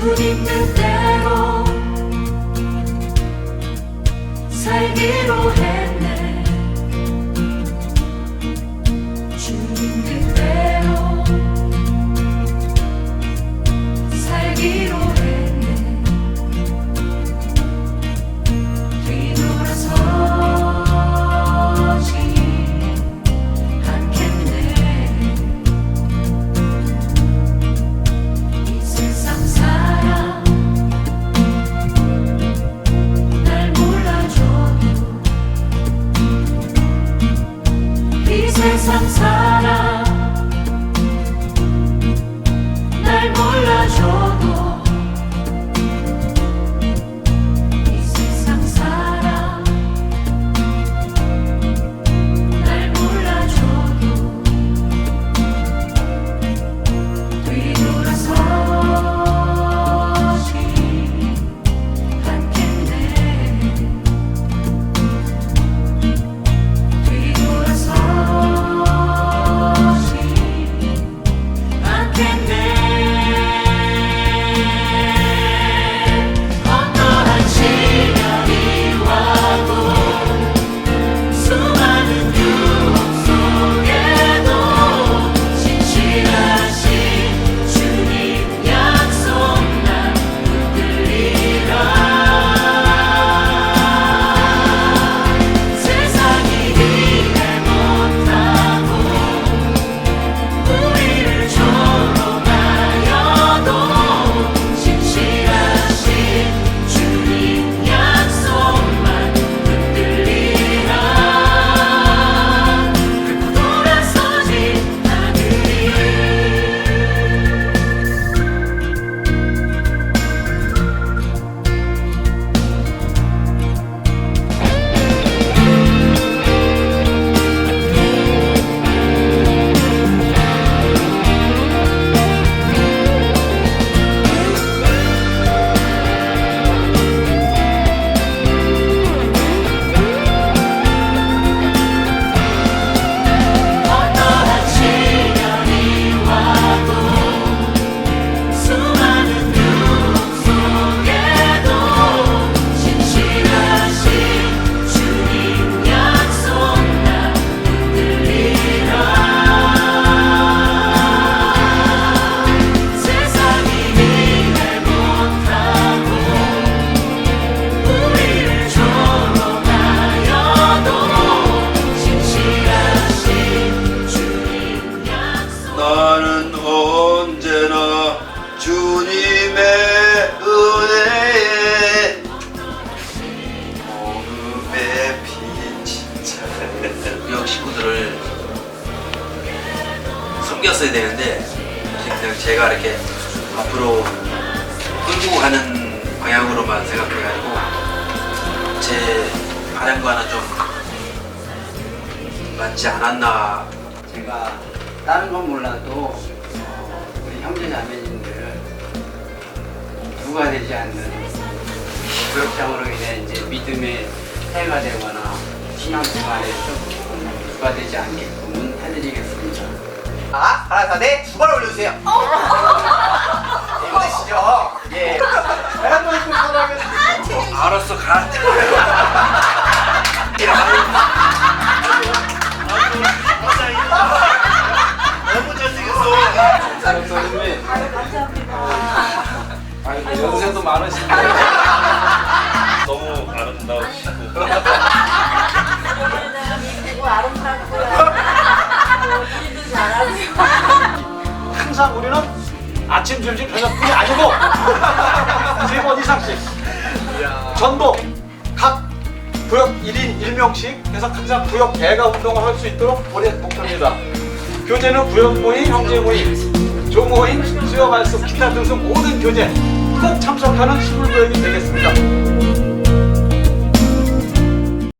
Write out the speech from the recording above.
주님 뜻대로 살기로 했 이 섬겼어야 되는데 그냥 제가 이렇게 앞으로 끌고 가는 방향으로만 생각해가지고 제 바람과는 좀 맞지 않았나 제가 다른 건 몰라도 어, 우리 형제 자매님들 누가 되지 않는 구역장으로 인해 이제 믿음의 해가 되거나 신앙 생활에 좀 누가 되지 않게끔은 해드리겠습니다. 아, 하나, 네, 두발 올려주세요. 힘드시죠? 예. 한번 입고 사람은 알았어 가 너무 잘생겼어 사람 선생님. 아니 뭐 연세도 많으신데. 너무 아름다우시고 항상 우리는 아침, 점심, 저녁 뿐이 아니고 세 번 이상씩 전도 각 구역 1인 1명씩 해서 항상 구역 대가 운동을 할 수 있도록 올해 목표입니다. 교재는 구역 모임, 형제 모임, 조 모임, 수요 말씀, 기타 등등 모든 교재 꼭 참석하는 시골구역이 되겠습니다.